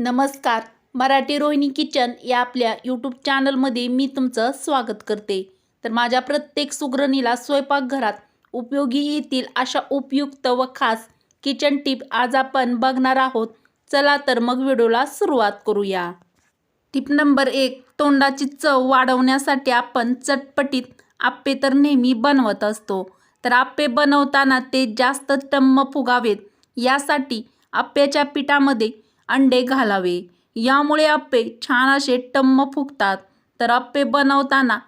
नमस्कार. मराठी रोहिणी किचन या आपल्या यूट्यूब चॅनलमध्ये मी तुमचं स्वागत करते. तर माझ्या प्रत्येक सुगरणीला स्वयंपाकघरात उपयोगी येतील अशा उपयुक्त व खास किचन टिप आज आपण बघणार आहोत. चला तर मग व्हिडिओला सुरुवात करूया. टिप नंबर एक तोंडाची चव वाढवण्यासाठी आपण चटपटीत आप्पे तर नेहमी बनवत असतो. तर आप्पे बनवताना ते जास्त टम्म फुगावेत. यासाठी आप्प्याच्या पिठामध्ये अंडे घालावे. यामुळे आप्पे छान असे टम्म फुगतात. तर आप्पे बनवताना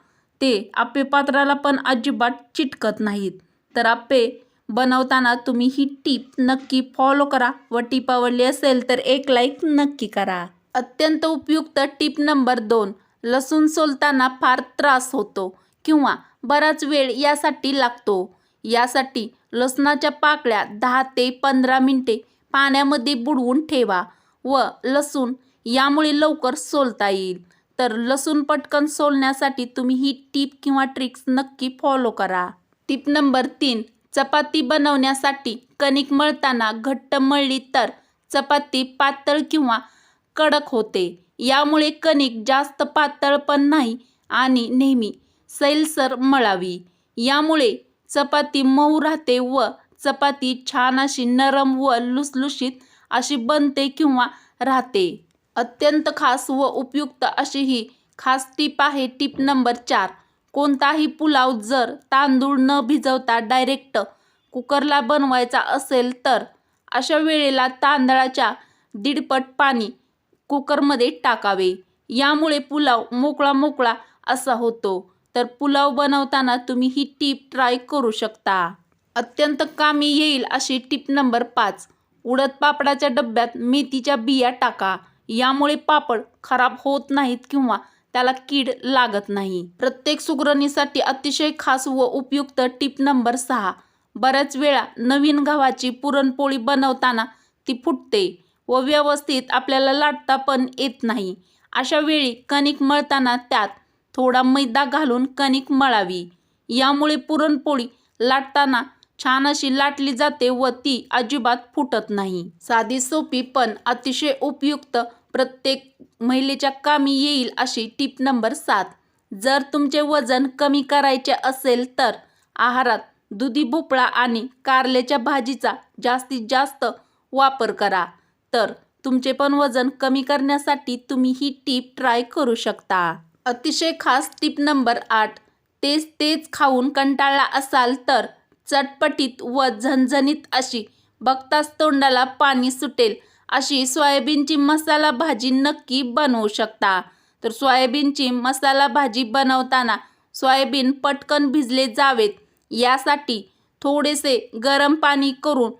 ते आप्पे पात्राला पण अजिबात चिटकत नाहीत. तर आप्पे बनवताना तुम्ही ही टीप नक्की फॉलो करा. व टीप आवडली असेल तर एक लाईक नक्की करा. अत्यंत उपयुक्त टीप नंबर दोन लसूण सोलताना फार त्रास होतो किंवा बराच वेळ यासाठी लागतो. यासाठी लसणाच्या पाकळ्या दहा ते पंधरा मिनटे पाण्यामध्ये बुडवून ठेवा. व लसूण यामुळे लवकर सोलता येईल. तर लसूण पटकन सोलण्यासाठी तुम्ही ही टीप किंवा ट्रिक्स नक्की फॉलो करा. टीप नंबर तीन चपाती बनवण्यासाठी कणिक मळताना घट्ट मळली तर चपाती पातळ किंवा कडक होते. यामुळे कणिक जास्त पातळ पण नाही आणि नेहमी सैलसर मळावी. यामुळे चपाती मऊ राहते व चपाती छान अशी नरम व लुसलुशीत अशी बनते किंवा राहते. अत्यंत खास व उपयुक्त अशी ही खास टीप आहे टीप नंबर चार. कोणताही पुलाव जर तांदूळ न भिजवता डायरेक्ट कुकरला बनवायचा असेल तर अशा वेळेला तांदळाच्या दीडपट पाणी कुकरमध्ये टाकावे. यामुळे पुलाव मोकळा मोकळा असा होतो. तर पुलाव बनवताना तुम्ही ही टीप ट्राय करू शकता. अत्यंत कामी येईल अशी टीप नंबर पाच. उडद पापडाच्या डब्यात मेथीच्या बिया टाका. यामुळे पापड खराब होत नाहीत किंवा त्याला कीड लागत नाही. प्रत्येक सुगरणीसाठी अतिशय खास व उपयुक्त टीप नंबर सहा. बऱ्याच वेळा नवीन गव्हाची पुरणपोळी बनवताना ती फुटते व व्यवस्थित आपल्याला लाटता पण येत नाही. अशा वेळी कणिक मळताना त्यात थोडा मैदा घालून कणिक मळावी. यामुळे पुरणपोळी लाटताना छान अशी लाटली जाते व ती अजिबात फुटत नाही. साधी सोपी पण अतिशय उपयुक्त प्रत्येक महिलेच्या कामी येईल अशी टीप नंबर सात. जर तुमचे वजन कमी करायचे असेल तर आहारात दुधी भोपळा आणि कारल्याच्या भाजीचा जास्तीत जास्त वापर करा. तर तुमचे पण वजन कमी करण्यासाठी तुम्ही ही टीप ट्राय करू शकता. अतिशय खास टीप नंबर आठ. तेच तेच खाऊन कंटाळला असाल तर चटपटीत व झणझणीत अशी. बघताच तोंडाला पाणी सुटेल. अशी सोयाबीनची मसाला भाजी नक्की बनवू शकता. तर सोयाबीनची मसाला भाजी बनवताना सोयाबीन पटकन भिजले जावेत. यासाठी थोडेसे गरम पाणी करून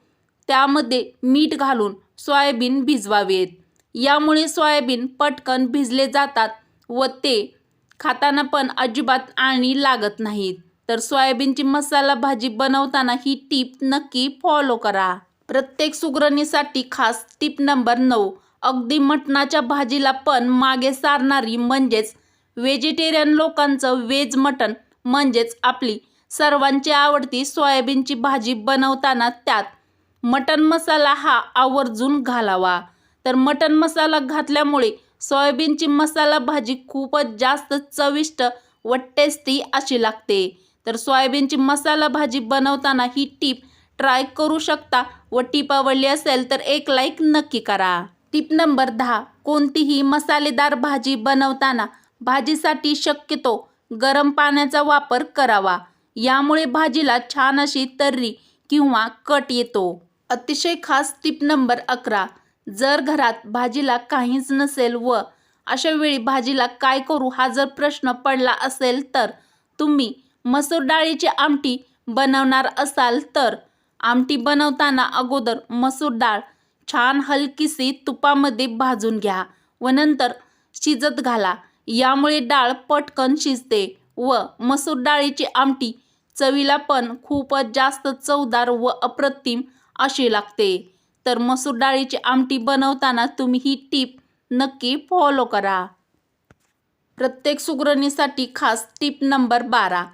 त्यामध्ये मीठ घालून सोयाबीन भिजवावेत. यामुळे सोयाबीन पटकन भिजले जातात व ते खाताना पण अजिबात आणि लागत नाहीत. तर सोयाबीनची मसाला भाजी बनवताना ही टीप नक्की फॉलो करा. प्रत्येक सुगरणीसाठी खास टीप नंबर नऊ. अगदी मटणाच्या भाजीला पण मागे सारणारी म्हणजेच व्हेजिटेरियन लोकांचं वेज मटण म्हणजेच आपली सर्वांची आवडती सोयाबीनची भाजी बनवताना त्यात मटण मसाला हा आवर्जून घालावा. तर मटण मसाला घातल्यामुळे सोयाबीनची मसाला भाजी खूपच जास्त चविष्ट व टेस्टी अशी लागते. तर सोयाबीनची मसाला भाजी बनवताना ही टीप ट्राय करू शकता व टीप आवडली असेल तर एक लाईक नक्की करा. टीप नंबर दहा कोणतीही मसालेदार भाजी बनवताना भाजीसाठी शक्यतो गरम पाण्याचा वापर करावा. यामुळे भाजीला छान अशी तर्री किंवा कट येतो. अतिशय खास टीप नंबर अकरा जर घरात भाजीला काहीच नसेल व अशा वेळी भाजीला काय करू हा जर प्रश्न पडला असेल तर तुम्ही मसूर डाळीची आमटी बनवणार असाल तर आमटी बनवताना अगोदर मसूर डाळ छान हलकीशी तुपामध्ये भाजून घ्या व नंतर शिजत घाला. यामुळे डाळ पटकन शिजते व मसूर डाळीची आमटी चवीला पण खूपच जास्त चवदार व अप्रतिम अशी लागते. तर मसूर डाळीची आमटी बनवताना तुम्ही ही टीप नक्की फॉलो करा. प्रत्येक सुगरणीसाठी खास टीप नंबर बारा.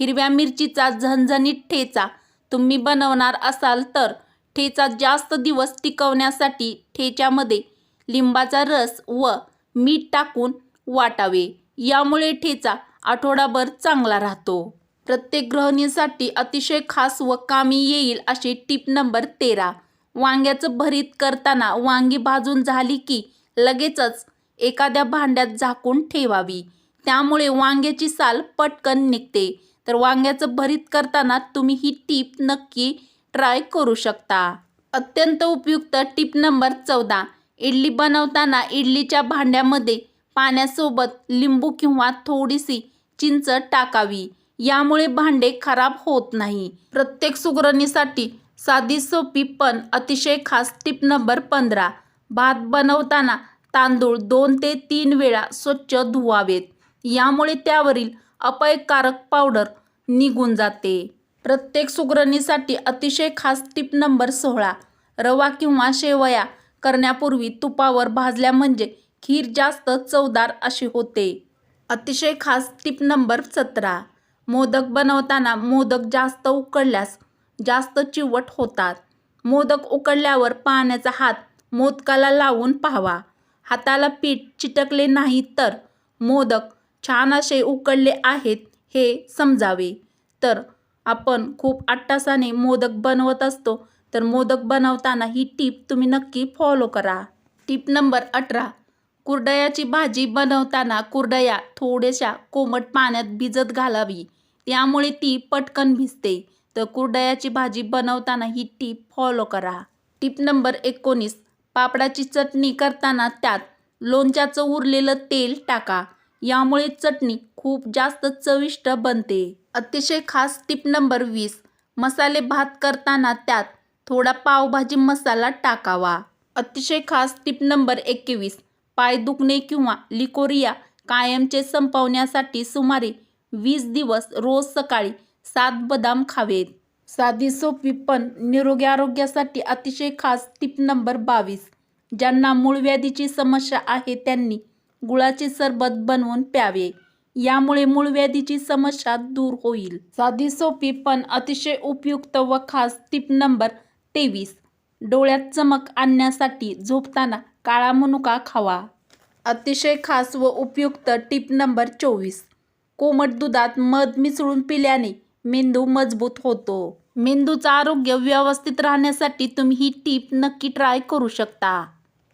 हिरव्या मिरचीचा झणझणीत ठेचा. तुम्ही बनवणार असाल तर ठेचा जास्त दिवस टिकवण्यासाठी ठेच्यामध्ये लिंबाचा रस व मीठ टाकून वाटावे. यामुळे ठेचा आठवडाभर चांगला राहतो. प्रत्येक गृहिणीसाठी अतिशय खास व कामी येईल अशी टीप नंबर तेरा. वांग्याचं भरीत करताना वांगी भाजून झाली की लगेचच एखाद्या भांड्यात झाकून ठेवावी. त्यामुळे वांग्याची साल पटकन निघते. तर वांग्याचं भरीत करताना तुम्ही ही टीप नक्की ट्राय करू शकता. अत्यंत उपयुक्त टीप नंबर चौदा. इडली बनवताना इडलीच्या भांड्यामध्ये पाण्यासोबत लिंबू किंवा थोडीशी चिंच टाकावी. यामुळे भांडे खराब होत नाही. प्रत्येक सुगरणीसाठी साधी सोपी पण अतिशय खास टीप नंबर पंधरा. भात बनवताना तांदूळ दोन ते तीन वेळा स्वच्छ धुवावेत. यामुळे त्यावरील अपायकारक पावडर निघून जाते. प्रत्येक सुगरणीसाठी अतिशय खास टीप नंबर सोळा. रवा किंवा शेवया करण्यापूर्वी तुपावर भाजल्या म्हणजे खीर जास्त चवदार अशी होते. अतिशय खास टीप नंबर सतरा. मोदक बनवताना मोदक जास्त उकडल्यास जास्त चिवट होतात. मोदक उकडल्यावर पाण्याचा हात मोदकाला लावून पाहावा. हाताला पीठ चिटकले नाही तर मोदक छान असे उकडले आहेत हे समजावे. तर आपण खूप आट्टासाने मोदक बनवत असतो तर मोदक बनवताना ही टीप तुम्ही नक्की फॉलो करा. टीप नंबर अठरा. कुरडयाची भाजी बनवताना कुरडया थोड्याशा कोमट पाण्यात भिजत घालावी. त्यामुळे ती पटकन भिजते. तर कुरडयाची भाजी बनवताना ही टीप फॉलो करा. टीप नंबर एकोणीस. पापडाची चटणी करताना त्यात लोणच्याचं उरलेलं तेल टाका. यामुळे चटणी खूप जास्त चविष्ट बनते. अतिशय खास टीप नंबर वीस. मसाले भात करताना त्यात थोडा पावभाजी मसाला टाकावा. अतिशय खास टीप नंबर एकवीस. पाय दुखणे किंवा लिकोरिया कायमचे संपवण्यासाठी सुमारे वीस दिवस रोज सकाळी सात बदाम खावेत. साधी सोपी पण निरोगी आरोग्यासाठी अतिशय खास टीप नंबर बावीस. ज्यांना मूळव्याधीची समस्या आहे त्यांनी गुळाचे सरबत बनवून प्यावे. यामुळे मूळव्याधीची समस्या दूर होईल. साधी सोपी पण अतिशय उपयुक्त व खास टीप नंबर तेवीस. डोळ्यात चमक आणण्यासाठी झोपताना काळा मनुका खावा. अतिशय खास व उपयुक्त टीप नंबर चोवीस. कोमट दुधात मध मिसळून पिल्याने मेंदू मजबूत होतो. मेंदूचं आरोग्य व्यवस्थित राहण्यासाठी तुम्ही ही टीप नक्की ट्राय करू शकता.